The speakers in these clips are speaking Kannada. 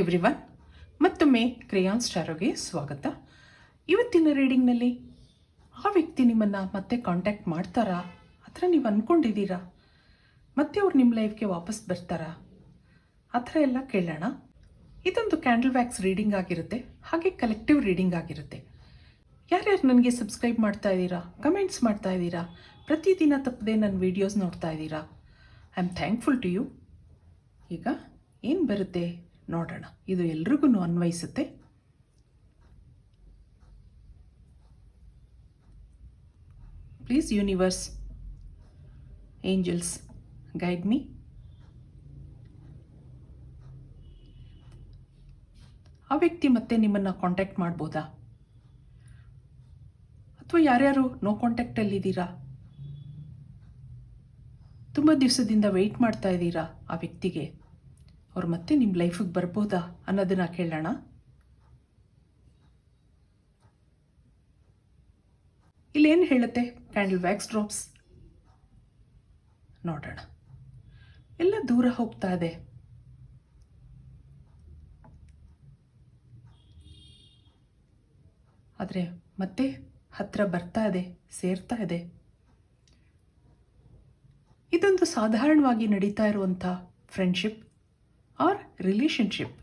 ಎವ್ರಿವನ್ ಮತ್ತೊಮ್ಮೆ ಕ್ರೇಯಾನ್ ಸ್ಟಾರೋಗೆ ಸ್ವಾಗತ. ಇವತ್ತಿನ ರೀಡಿಂಗ್ನಲ್ಲಿ ಆ ವ್ಯಕ್ತಿ ನಿಮ್ಮನ್ನು ಮತ್ತೆ ಕಾಂಟ್ಯಾಕ್ಟ್ ಮಾಡ್ತಾರಾ? ಥರ ನೀವು ಅಂದ್ಕೊಂಡಿದ್ದೀರಾ ಮತ್ತೆ ಅವ್ರು ನಿಮ್ಮ ಲೈಫ್ಗೆ ವಾಪಸ್ ಬರ್ತಾರಾ? ಆ ಥರ ಎಲ್ಲ ಕೇಳೋಣ. ಇದೊಂದು ಕ್ಯಾಂಡಲ್ ವ್ಯಾಕ್ಸ್ ರೀಡಿಂಗ್ ಆಗಿರುತ್ತೆ, ಹಾಗೆ ಕಲೆಕ್ಟಿವ್ ರೀಡಿಂಗ್ ಆಗಿರುತ್ತೆ. ಯಾರ್ಯಾರು ನನಗೆ ಸಬ್ಸ್ಕ್ರೈಬ್ ಮಾಡ್ತಾ ಇದ್ದೀರಾ ಕಮೆಂಟ್ಸ್ ಮಾಡ್ತಾ ಇದ್ದೀರಾ, ಪ್ರತಿದಿನ ತಪ್ಪದೆ ನನ್ನ ವೀಡಿಯೋಸ್ ನೋಡ್ತಾ ಇದ್ದೀರಾ? I am thankful to you ಈಗ ಏನು ಬರುತ್ತೆ? ನೋಡೋಣ. ಇದು ಎಲ್ರಿಗೂ ಅನ್ವಯಿಸುತ್ತೆ. Please universe angels guide me ಆ ವ್ಯಕ್ತಿ ಮತ್ತೆ ನಿಮ್ಮನ್ನು ಕಾಂಟ್ಯಾಕ್ಟ್ ಮಾಡ್ಬೋದಾ? ಅಥವಾ ಯಾರ್ಯಾರು ನೋ ಕಾಂಟ್ಯಾಕ್ಟಲ್ಲಿದ್ದೀರಾ ತುಂಬ ದಿವಸದಿಂದ ವೆಯ್ಟ್ ಮಾಡ್ತಾ ಇದ್ದೀರಾ ಆ ವ್ಯಕ್ತಿಗೆ? ಅವ್ರು ಮತ್ತೆ ನಿಮ್ಮ ಲೈಫಿಗೆ ಬರ್ಬೋದಾ ಅನ್ನೋದನ್ನ ಕೇಳೋಣ. ಇಲ್ಲೇನು ಹೇಳುತ್ತೆ ಕ್ಯಾಂಡಲ್ ವ್ಯಾಕ್ಸ್ ಡ್ರಾಪ್ಸ್ ನೋಡೋಣ. ಎಲ್ಲ ದೂರ ಹೋಗ್ತಾ ಇದೆ. ಆದರೆ ಮತ್ತೆ ಹತ್ರ ಬರ್ತಾ ಇದೆ, ಸೇರ್ತಾ ಇದೆ. ಇದೊಂದು ಸಾಧಾರಣವಾಗಿ ನಡೀತಾ ಇರುವಂಥ friendship or relationship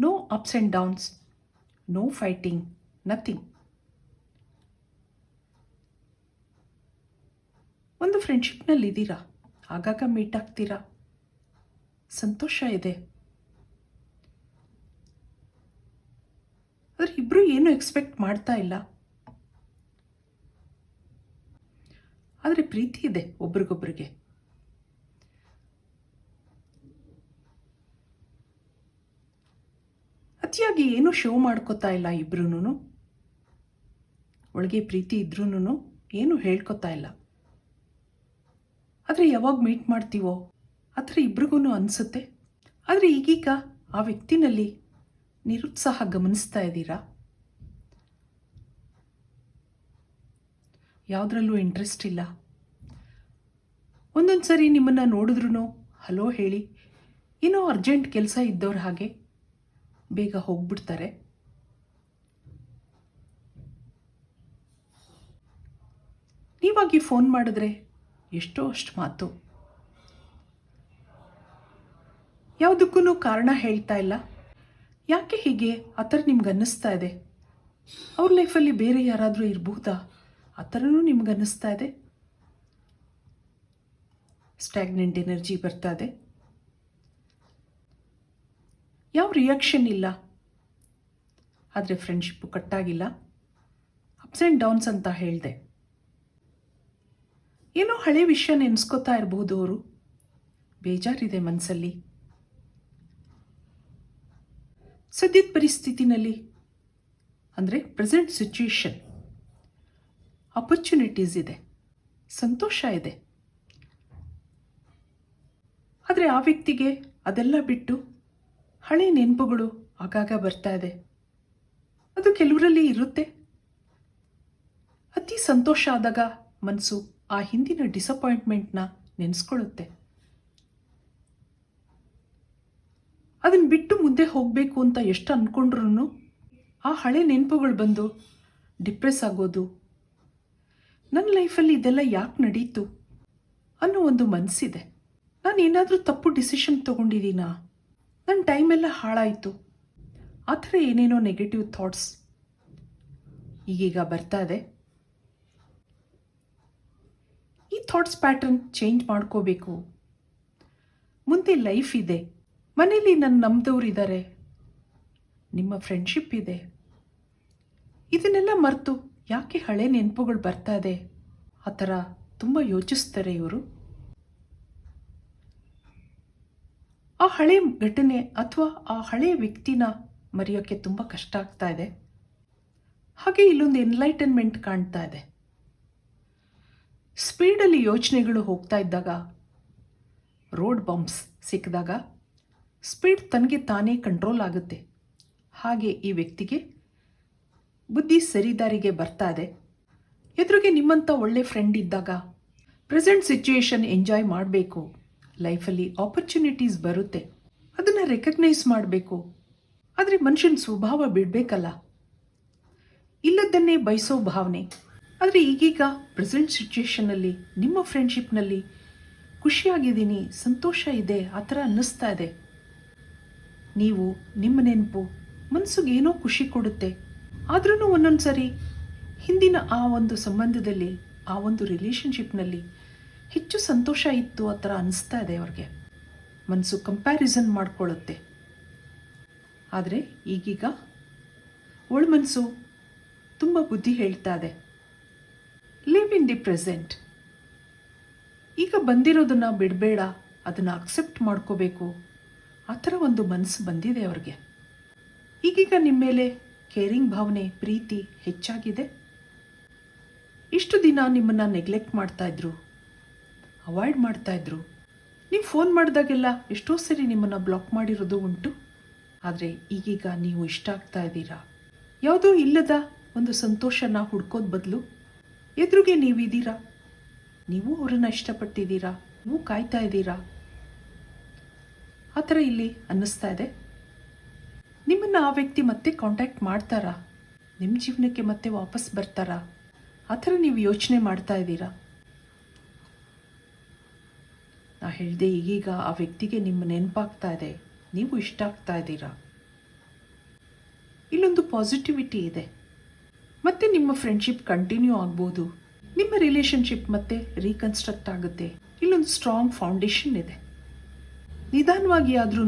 no ups and downs no fighting nothing ಒಂದು ಫ್ರೆಂಡ್ಶಿಪ್ನಲ್ಲಿ ಇದ್ದೀರಾ? ಆಗಾಗ ಮೀಟ್ ಆಗ್ತೀರಾ? ಸಂತೋಷ ಇದೆ. ಆದರೆ ಇಬ್ಬರು ಏನು ಎಕ್ಸ್ಪೆಕ್ಟ್ ಮಾಡ್ತಾ ಇಲ್ಲ. ಆದರೆ ಪ್ರೀತಿ ಇದೆ ಒಬ್ರಿಗೊಬ್ರಿಗೆ. ಅತಿಯಾಗಿ ಏನೂ ಶೋ ಮಾಡ್ಕೋತಾ ಇಲ್ಲ ಇಬ್ರು ಒಳಗೆ ಪ್ರೀತಿ ಇದ್ರೂ ಏನು ಹೇಳ್ಕೊತಾ ಇಲ್ಲ? ಆದರೆ ಯಾವಾಗ ಮೀಟ್ ಮಾಡ್ತೀವೋ? ಆ ಥರ ಇಬ್ರಿಗೂ ಅನಿಸುತ್ತೆ. ಆದರೆ ಈಗೀಗ ಆ ವ್ಯಕ್ತಿನಲ್ಲಿ ನಿರುತ್ಸಾಹ ಗಮನಿಸ್ತಾ ಇದ್ದೀರಾ? ಯಾವುದ್ರಲ್ಲೂ ಇಂಟ್ರೆಸ್ಟ್ ಇಲ್ಲ. ಒಂದೊಂದು ಸರಿ ನಿಮ್ಮನ್ನು ನೋಡಿದ್ರೂ ಹಲೋ, ಹೇಳಿ. ಏನೋ ಅರ್ಜೆಂಟ್ ಕೆಲಸ ಇದ್ದವ್ರ ಹಾಗೆ. ಬೇಗ ಹೋಗ್ಬಿಡ್ತಾರೆ. ನೀವಾಗಿ ಫೋನ್ ಮಾಡಿದ್ರೆ ಎಷ್ಟೋ ಅಷ್ಟು ಮಾತು. ಯಾವುದಕ್ಕೂ ಕಾರಣ ಹೇಳ್ತಾ ಇಲ್ಲ. ಯಾಕೆ ಹೀಗೆ? ಆ ಥರ ನಿಮ್ಗೆ ಅನ್ನಿಸ್ತಾ ಇದೆ. ಅವ್ರ ಲೈಫಲ್ಲಿ ಬೇರೆ ಯಾರಾದರೂ ಇರಬಹುದಾ ಆ ಥರನೂ ನಿಮ್ಗೆ ಅನ್ನಿಸ್ತಾ ಇದೆ. ಸ್ಟ್ಯಾಗ್ನೆಂಟ್ ಎನರ್ಜಿ ಬರ್ತಾ ಇದೆ. ಯಾವ ರಿಯಾಕ್ಷನ್ ಇಲ್ಲ. ಆದರೆ ಫ್ರೆಂಡ್ಶಿಪ್ಪು ಕಟ್ಟಾಗಿಲ್ಲ. ಅಪ್ಸ್ ಆ್ಯಂಡ್ ಡೌನ್ಸ್ ಅಂತ ಹೇಳಿದೆ. ಏನೋ ಹಳೆ ವಿಷಯ ನೆನೆಸ್ಕೋತಾ ಇರಬಹುದು ಅವರು. ಬೇಜಾರಿದೆ ಮನಸ್ಸಲ್ಲಿ ಸದ್ಯದ ಪರಿಸ್ಥಿತಿನಲ್ಲಿ, ಅಂದರೆ ಪ್ರೆಸೆಂಟ್ ಸಿಚುಯೇಷನ್ ಅಪರ್ಚುನಿಟೀಸ್ ಇದೆ. ಸಂತೋಷ ಇದೆ. ಆದರೆ ಆ ವ್ಯಕ್ತಿಗೆ ಅದೆಲ್ಲ ಬಿಟ್ಟು ಹಳೆ ನೆನಪುಗಳು ಆಗಾಗ ಬರ್ತಾ ಇದೆ. ಅದು ಕೆಲವರಲ್ಲಿ ಇರುತ್ತೆ. ಅತಿ ಸಂತೋಷ ಆದಾಗ ಮನಸ್ಸು ಆ ಹಿಂದಿನ ಡಿಸಪಾಯಿಂಟ್ಮೆಂಟ್ನ ನೆನೆಸ್ಕೊಳ್ಳುತ್ತೆ. ಅದನ್ನು ಬಿಟ್ಟು ಮುಂದೆ ಹೋಗಬೇಕು ಅಂತ ಎಷ್ಟು ಅಂದ್ಕೊಂಡ್ರೂ ಆ ಹಳೆ ನೆನಪುಗಳು ಬಂದು ಡಿಪ್ರೆಸ್ ಆಗೋದು. ನನ್ನ ಲೈಫಲ್ಲಿ ಇದೆಲ್ಲ ಯಾಕೆ ನಡೀತು ಅನ್ನೋ ಒಂದು ಮನಸ್ಸಿದೆ ನಾನು ಏನಾದರೂ ತಪ್ಪು ಡಿಸಿಷನ್ ತೊಗೊಂಡಿದ್ದೀನಾ ನನ್ನ ಟೈಮೆಲ್ಲ ಹಾಳಾಯಿತು. ಆ ಥರ ಏನೇನೋ ನೆಗೆಟಿವ್ ಥಾಟ್ಸ್ ಈಗೀಗ ಬರ್ತಾ ಇದೆ. ಈ ಥಾಟ್ಸ್ ಪ್ಯಾಟರ್ನ್ ಚೇಂಜ್ ಮಾಡ್ಕೋಬೇಕು. ಮುಂದೆ ಲೈಫ್ ಇದೆ. ಮನೇಲಿ ನನ್ನ ನಮ್ದವ್ರು ಇದ್ದಾರೆ ನಿಮ್ಮ ಫ್ರೆಂಡ್ಶಿಪ್ ಇದೆ. ಇದನ್ನೆಲ್ಲ ಮರೆತು ಯಾಕೆ ಹಳೆ ನೆನಪುಗಳು ಬರ್ತಾ ಇದೆ? ಆ ಥರ ತುಂಬ ಯೋಚಿಸ್ತಾರೆ ಇವರು. ಆ ಹಳೆ ಘಟನೆ ಅಥವಾ ಆ ಹಳೆ ವ್ಯಕ್ತಿನ ಮರೆಯೋಕ್ಕೆ ತುಂಬ ಕಷ್ಟ ಆಗ್ತಾ ಇದೆ. ಹಾಗೆ ಇಲ್ಲೊಂದು ಎನ್ಲೈಟನ್ಮೆಂಟ್ ಕಾಣ್ತಾ ಇದೆ. ಸ್ಪೀಡಲ್ಲಿ ಯೋಚನೆಗಳು ಹೋಗ್ತಾ ಇದ್ದಾಗ ರೋಡ್ ಬಂಪ್ಸ್ ಸಿಕ್ಕಿದಾಗ ಸ್ಪೀಡ್ ತನಗೆ ತಾನೇ ಕಂಟ್ರೋಲ್ ಆಗುತ್ತೆ. ಹಾಗೆ ಈ ವ್ಯಕ್ತಿಗೆ ಬುದ್ಧಿ ಸರಿದಾರಿಗೆ ಬರ್ತಾ ಇದೆ. ಎದುರಿಗೆ ನಿಮ್ಮಂಥ ಒಳ್ಳೆ ಫ್ರೆಂಡ್ ಇದ್ದಾಗ ಪ್ರೆಸೆಂಟ್ ಸಿಚುಯೇಷನ್ ಎಂಜಾಯ್ ಮಾಡಬೇಕು. ಲೈಫಲ್ಲಿ ಆಪರ್ಚುನಿಟೀಸ್ ಬರುತ್ತೆ. ಅದನ್ನು ರೆಕಗ್ನೈಸ್ ಮಾಡಬೇಕು. ಆದರೆ ಮನುಷ್ಯನ ಸ್ವಭಾವ ಬಿಡಬೇಕಲ್ಲ. ಇಲ್ಲದನ್ನೇ ಬಯಸೋ ಭಾವನೆ. ಆದರೆ ಈಗೀಗ ಪ್ರೆಸೆಂಟ್ ಸಿಚುಯೇಷನಲ್ಲಿ ನಿಮ್ಮ ಫ್ರೆಂಡ್ಶಿಪ್ನಲ್ಲಿ ಖುಷಿಯಾಗಿದ್ದೀನಿ, ಸಂತೋಷ ಇದೆ, ಆ ಥರ ಅನ್ನಿಸ್ತಾ ಇದೆ. ನೀವು ನಿಮ್ಮ ನೆನಪು ಮನಸ್ಸಿಗೆ ಏನೋ ಖುಷಿ ಕೊಡುತ್ತೆ. ಆದ್ರೂ ಒಂದೊಂದು ಸರಿ ಹಿಂದಿನ ಆ ಒಂದು ಸಂಬಂಧದಲ್ಲಿ, ಆ ಒಂದು ರಿಲೇಷನ್ಶಿಪ್ನಲ್ಲಿ ಹೆಚ್ಚು ಸಂತೋಷ ಇತ್ತು ಆ ಥರ ಅನಿಸ್ತಾ ಇದೆ ಅವ್ರಿಗೆ. ಮನಸ್ಸು ಕಂಪ್ಯಾರಿಸನ್ ಮಾಡ್ಕೊಳ್ಳುತ್ತೆ. ಆದರೆ ಈಗೀಗ ಒಳ ಮನಸ್ಸು ತುಂಬ ಬುದ್ಧಿ ಹೇಳ್ತಾ ಇದೆ. ಲಿವ್ ಇನ್ ದಿ ಪ್ರೆಸೆಂಟ್ ಈಗ ಬಂದಿರೋದನ್ನು ಬಿಡಬೇಡ, ಅದನ್ನು ಅಕ್ಸೆಪ್ಟ್ ಮಾಡ್ಕೋಬೇಕು. ಆ ಥರ ಒಂದು ಮನಸ್ಸು ಬಂದಿದೆ ಅವ್ರಿಗೆ. ಈಗೀಗ ನಿಮ್ಮ ಮೇಲೆ ಕೇರಿಂಗ್ ಭಾವನೆ, ಪ್ರೀತಿ ಹೆಚ್ಚಾಗಿದೆ. ಇಷ್ಟು ದಿನ ನಿಮ್ಮನ್ನು ನೆಗ್ಲೆಕ್ಟ್ ಮಾಡ್ತಾ ಇದ್ರು. ಅವಾಯ್ಡ್ ಮಾಡ್ತಾ ಇದ್ರು. ನೀವು ಫೋನ್ ಮಾಡಿದಾಗೆಲ್ಲ ಎಷ್ಟೋ ಸರಿ ನಿಮ್ಮನ್ನು ಬ್ಲಾಕ್ ಮಾಡಿರೋದು ಉಂಟು. ಆದರೆ ಈಗೀಗ ನೀವು ಇಷ್ಟ ಆಗ್ತಾ ಇದ್ದೀರಾ? ಯಾವುದೋ ಇಲ್ಲದ ಒಂದು ಸಂತೋಷನ ಹುಡ್ಕೋದ್ ಬದಲು ಎದುರಿಗೆ ನೀವಿದ್ದೀರಾ? ನೀವು ಅವರನ್ನು ಇಷ್ಟಪಟ್ಟಿದ್ದೀರಾ ನೀವು ಕಾಯ್ತಾ ಇದ್ದೀರಾ? ಆ ಥರ ಇಲ್ಲಿ ಅನ್ನಿಸ್ತಾ ಇದೆ. ನಿಮ್ಮನ್ನು ಆ ವ್ಯಕ್ತಿ ಮತ್ತೆ ಕಾಂಟ್ಯಾಕ್ಟ್ ಮಾಡ್ತಾರಾ? ನಿಮ್ಮ ಜೀವನಕ್ಕೆ ಮತ್ತೆ ವಾಪಸ್ ಬರ್ತಾರಾ? ಆ ಥರ ನೀವು ಯೋಚನೆ ಮಾಡ್ತಾ ಇದ್ದೀರಾ? ನಾ ಹೇಳಿದೆ, ಈಗೀಗ ಆ ವ್ಯಕ್ತಿಗೆ ನಿಮ್ಮ ನೆನಪಾಗ್ತಾ ಇದೆ. ನೀವು ಇಷ್ಟ ಆಗ್ತಾ ಇದ್ದೀರಾ? ಇಲ್ಲೊಂದು ಪಾಸಿಟಿವಿಟಿ ಇದೆ. ಮತ್ತೆ ನಿಮ್ಮ ಫ್ರೆಂಡ್ಶಿಪ್ ಕಂಟಿನ್ಯೂ ಆಗ್ಬೋದು. ನಿಮ್ಮ ರಿಲೇಶನ್ಶಿಪ್ ಮತ್ತೆ ರೀಕನ್ಸ್ಟ್ರಕ್ಟ್ ಆಗುತ್ತೆ. ಇಲ್ಲೊಂದು ಸ್ಟ್ರಾಂಗ್ ಫೌಂಡೇಶನ್ ಇದೆ. ನಿಧಾನವಾಗಿ ಆದ್ರೂ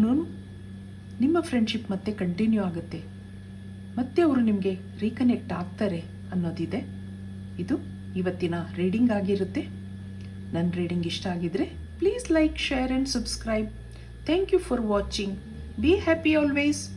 ನಿಮ್ಮ ಫ್ರೆಂಡ್ಶಿಪ್ ಮತ್ತೆ ಕಂಟಿನ್ಯೂ ಆಗುತ್ತೆ. ಮತ್ತೆ ಅವರು ನಿಮಗೆ ರೀಕನೆಕ್ಟ್ ಆಗ್ತಾರೆ ಅನ್ನೋದಿದೆ. ಇದು ಇವತ್ತಿನ ರೀಡಿಂಗ್ ಆಗಿರುತ್ತೆ. ನನ್ನ ರೀಡಿಂಗ್ ಇಷ್ಟ ಆಗಿದ್ರೆ Please like, share and subscribe. Thank you for watching. Be happy always.